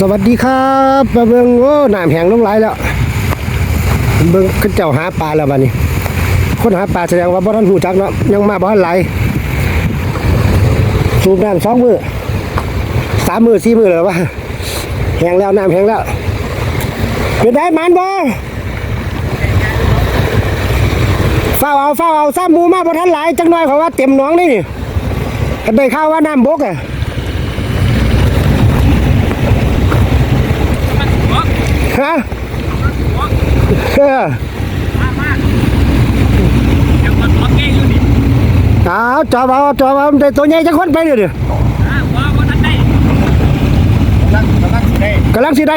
สวัสดีครับมาเบิ่งโอ้น้ำแห้งลงไหลแล้วเบิงขึ้นเจ้าหาปลาแล้วบัดนี้ คนหาปลาแสดงว่าบ่ทันหูจักเนาะยังมาบ่ทันไหลสูบน้ำสองมือสามมือสี่มือเลยว่าแห้งแล้วน้ำแห้งแล้วเป็นได้มันบ่เฝ้าเอาเฝ้าเอาซ้ำหมูมาบ่ทันไหลจังน้อยเพราว่าเต็มหนองนี่นี่ได้ข่าวว่าน้ำบกอะ ฮะเออเอาจอบเอาจอบเอาได้ตัวใหญ่จังคนไปเลยดิกำลังสิได้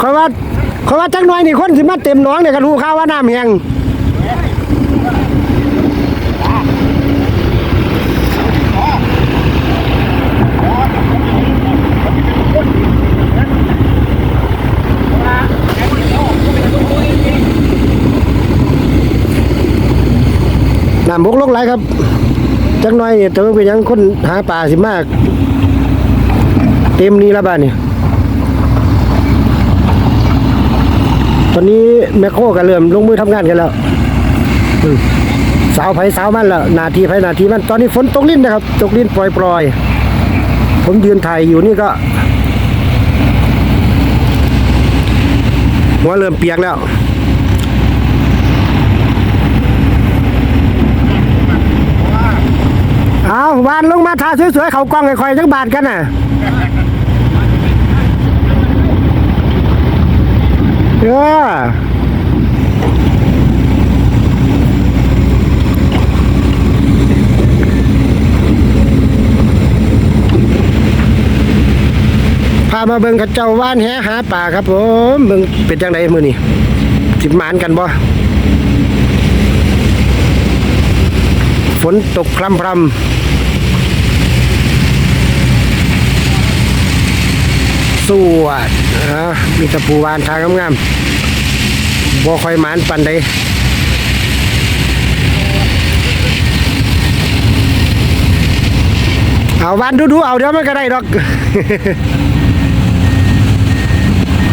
ขอยว่าขอยว่าจังน้อยนี่คนสิมาเต็มหนองเนี่ยก็รู้ข่าวว่าน้ำแห้ง น้ำบกลกไหลครับจังน้อยนี่แต่ว่าเป็นยังคนหาปลาสิมาก เต็มนี้แล้วบ้านเนี่ยตอนนี้แมคโครก็เริ่มลงมือทำงานกันแล้วสาวไผสาวมันแล้วนาทีไผนาทีมันตอนนี้ฝนตกลิ้นนะครับ ตกลิ้นปล่อยๆ ผมยืนถ่ายอยู่นี่ก็หัวเริ่มเปียกแล้ว เอาวานลง มาทาสวยๆเขากล้องให้คอยจักบาทกันน่ะเออพามาเบิ่งเข้าเจ้าว่านแหหาป่าครับผมเบิ่งเป็นจังไดมื้อนี้สิหมานกันบ่ฝนตกพรำพรำ สวดอ่ามีตะปูวานทางงามๆบ่ค่อยหมานปันใดเอาวานดูๆเอาเดี๋ยวมันก็ได้ดอก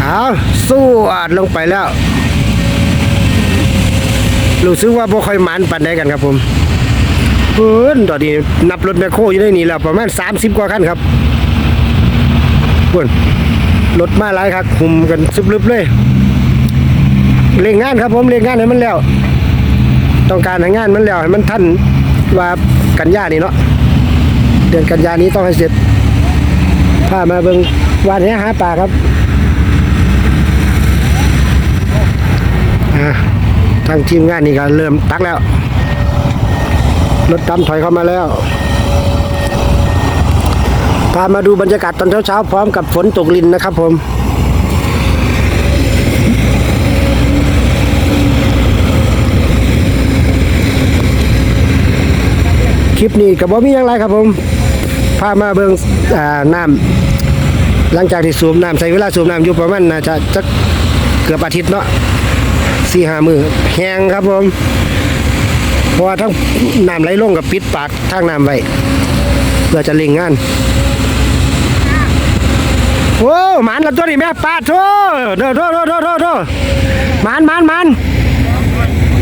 เอาสวดลงไปแล้ว รู้สึกว่าบ่ค่อยหมานปันใดกันครับผมเพิ่นตอนนี้นับรถแมคโครอยู่ในนี้แล้วประมาณ 30 กว่าคันครับเพิ่น รถมาหลายครับคุมกันซึบลึบเลยเร่งงานครับผมเร่งงานให้มันแล้ว ต้องการให้งานมันแล้วให้มันทันว่ากันยานี่เนาะเดือนกันยานี้ต้องให้เสร็จพามาเบิงวานแหหาปลาครับทางทีมงานนี่ก็เริ่มตักแล้ว รถดำถอยเข้ามาแล้ว พามาดูบรรยากาศตอนเช้าๆพร้อมกับฝนตกลินนะครับผมคลิปนี้กับบ่มีอย่างไรครับผมพามาเบิ่งอ่าน้ำหลังจากที่สูบน้ำใช้เวลาสูบน้ำอยู่ประมาณน่าจะจักเกือบอาทิตย์เนาะสี่ห้ามือแห้งครับผมเพราะว่าทั้งน้ำไหลลงกับปิดปากทางน้ำไว้เพื่อจะเล่งงาน โอ้หมันละตัวนี้แม่ปลาโถเด้อโถโถโถโถโถหมันหมันหมัน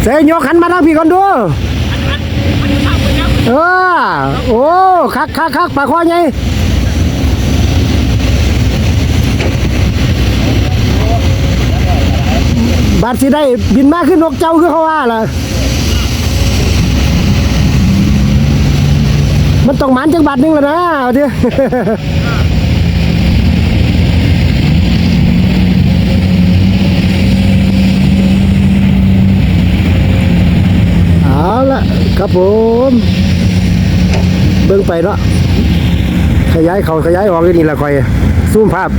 เสยยกขันมาทางพี่ก่อนดูเออโอ้คักคักคักปลาคอไงบาดสิได้บินมากขึ้นนกเจ้าคือเขาว่าล่ะมันต้องหมันจังบาทหนึงแล้วนะเอาดิ เอาละ ครับผม เบิ่งไปเนาะขยายเขาขยายออกอยู่นี่ละคอยซูมภาพ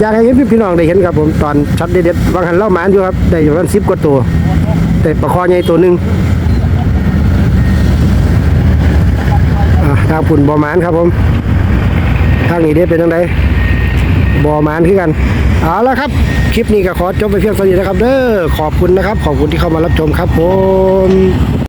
อยากให้เห็นพี่น้องได้เห็นครับผมตอนช็อตเด็ดๆบางหันเล่าหมานอยู่ครับได้อยู่ประมาณสิบกว่าตัว แต่ปลาคอใหญ่ตัวหนึ่งอะทางฝุ่นบอหมานครับผมทางนี้ได้เป็นยังไงบอหมานคือกันเอาละครับ คลิปนี้ก็ขอจบไปเพียงเท่านี้นะครับ เด้อขอบคุณนะครับ ขอบคุณที่เข้ามารับชมครับผม